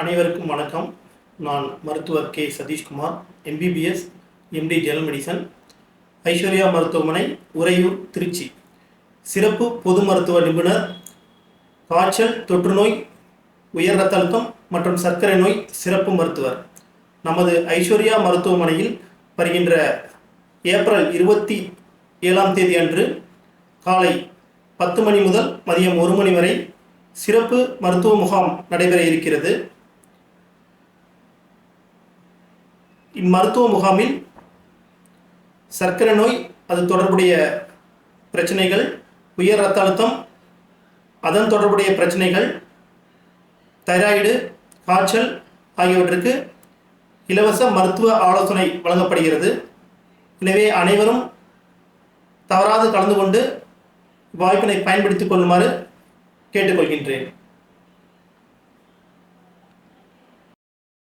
அனைவருக்கும் வணக்கம். நான் மருத்துவர் K. Sathishkumar MBBS MD general medicine Aishwarya மருத்துவமனை உறையூர் திருச்சி. சிறப்பு பொது மருத்துவ நிபுணர் காய்ச்சல் தொற்றுநோய் உயர் ரத்த அழுத்தம் மற்றும் சர்க்கரை நோய் சிறப்பு மருத்துவர். நமது ஐஸ்வர்யா மருத்துவமனையில் வருகின்ற ஏப்ரல் இருபத்தி ஏழாம் தேதி அன்று காலை பத்து மணி முதல் மதியம் ஒரு மணி வரை சிறப்பு மருத்துவ முகாம் நடைபெற இருக்கிறது. இம்மருத்துவ முகாமில் சர்க்கரை நோய் அது தொடர்புடைய பிரச்சனைகள் உயர் ரத்த அழுத்தம் அதன் தொடர்புடைய பிரச்சனைகள் தைராய்டு காய்ச்சல் ஆகியவற்றுக்கு இலவச மருத்துவ ஆலோசனை வழங்கப்படுகிறது. எனவே அனைவரும் தவறாது கலந்து கொண்டு வாய்ப்பினை பயன்படுத்திக் கொள்ளுமாறு கேட்டுக்கொள்கின்றேன்.